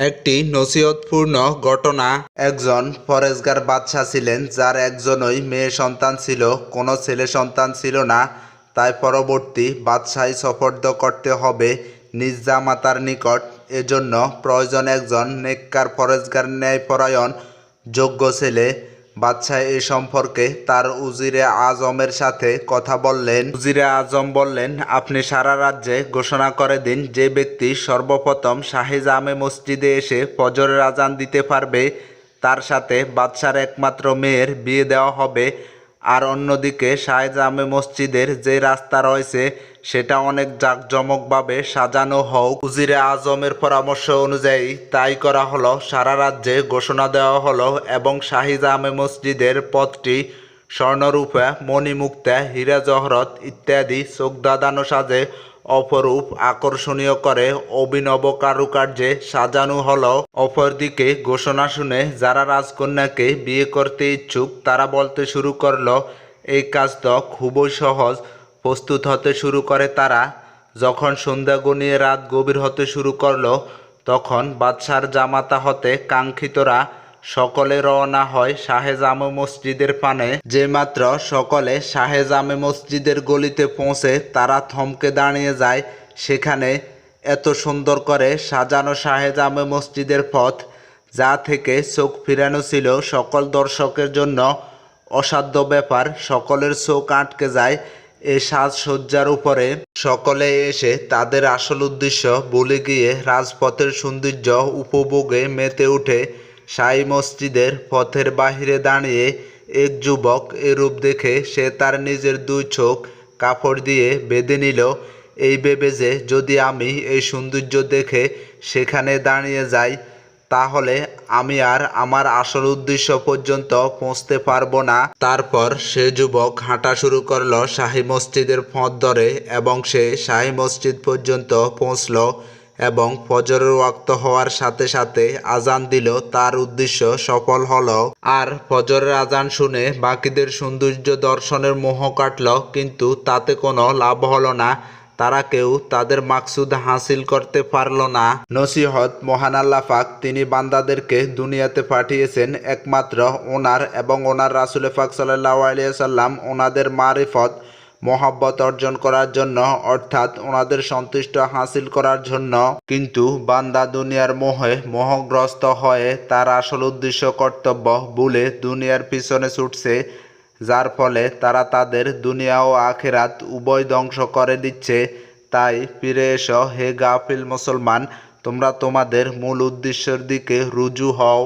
একটি নসিহতপূর্ণ ঘটনা। একজন ফরেজগার বাদশাহ ছিলেন, যার একজনই মেয়ে সন্তান ছিল, কোনো ছেলে সন্তান ছিল না। তাই পরবর্তী বাদশাহী সফর্দ করতে হবে নিজ জামাতার নিকট। এজন্য প্রয়োজন একজন নেককার ফরেজগার ন্যায়পরায়ণ, যোগ্য ছেলে। বাদশাহ এ সম্পর্কে তার উজিরে আজমের সাথে কথা বললেন। উজিরে আজম বললেন, আপনি সারা রাজ্যে ঘোষণা করে দিন, যে ব্যক্তি সর্বপ্রথম শাহে জামে মসজিদে এসে ফজরের আজান দিতে পারবে, তার সাথে বাদশার একমাত্র মেয়ের বিয়ে দেওয়া হবে। আর অন্যদিকে শাহজামে মসজিদের যে রাস্তা রয়েছে, সেটা অনেক জাঁকজমকভাবে সাজানো হোক। উজিরে আজমের পরামর্শ অনুযায়ী তাই করা হলো, সারা রাজ্যে ঘোষণা দেওয়া হলো এবং শাহিজামে মসজিদের পথটি স্বর্ণরূপে, মণিমুক্তা, হীরা জহরত ইত্যাদি চোখ দাদানো সাজে অপরূপ আকর্ষণীয় করে অভিনব কারুকার্যে সাজানো হলো। অপরদিকে ঘোষণা শুনে যারা রাজকন্যাকে বিয়ে করতে ইচ্ছুক, তারা বলতে শুরু করল, এই কাজ তো খুবই সহজ। প্রস্তুত হতে শুরু করে তারা। যখন সন্ধ্যা গনিয়ে রাত গভীর হতে শুরু করল, তখন বাদশার জামাতা হতে কাঙ্ক্ষিতরা সকলে রওনা হয় শাহে জামে মসজিদের পানে যে মাত্র সকলে শাহে জামে মসজিদের গলিতে পৌঁছে তারা থমকে দাঁড়িয়ে যায়। সেখানে এত সুন্দর করে সাজানো শাহে জামে মসজিদের পথ, যা থেকে চোখ ফিরানো ছিল সকল দর্শকের জন্য অসাধ্য ব্যাপার। সকলের চোখ আটকে যায় এই সাজসজ্জার উপরে। সকলে এসে তাদের আসল উদ্দেশ্য ভুলে গিয়ে রাজপথের সৌন্দর্য উপভোগে মেতে উঠে শাহী মসজিদের পথের বাহিরে দাঁড়িয়ে এক যুবক এরূপ দেখে সে তার নিজের দুই চোখ কাপড় দিয়ে বেঁধে নিল। এই ভেবে যে যদি আমি এই সৌন্দর্য দেখে সেখানে দাঁড়িয়ে যাই, তাহলে আমি আর আমার আসল উদ্দেশ্য পর্যন্ত পৌঁছতে পারব না। তারপর সে যুবক হাঁটা শুরু করল শাহী মসজিদের পথ ধরে এবং সে শাহী মসজিদ পর্যন্ত পৌঁছলো। এবং ফজরের ওয়াক্ত হওয়ার সাথে সাথে আজান দিল। তার উদ্দেশ্য সফল হল। আর ফজরের আজান শুনে বাকিদের সৌন্দর্য দর্শনের মোহ কাটল, কিন্তু তাতে কোনো লাভ হলো না। তারা কেউ তাদের মাকসুদ হাসিল করতে পারল না। নসিহত মহান আল্লাহ তিনি বান্দাদেরকে দুনিয়াতে পাঠিয়েছেন একমাত্র ওনার এবং ওনার রাসুল পাক সাল্লাহ আলিয়াল্লাম ওনাদের মারিফত মহাব্বত অর্জন করার জন্য, অর্থাৎ ওনাদের সন্তুষ্ট হাসিল করার জন্য। কিন্তু বান্দা দুনিয়ার মোহে মোহগ্রস্ত হয়ে তার আসল উদ্দেশ্য, কর্তব্য ভুলে দুনিয়ার পিছনে ছুটছে, যার ফলে তারা তাদের দুনিয়া ও আখেরাত উভয় ধ্বংস করে দিচ্ছে। তাই ফিরে এসো, হে গাফিল মুসলমান, তোমরা তোমাদের মূল উদ্দেশ্যের দিকে রুজু হও।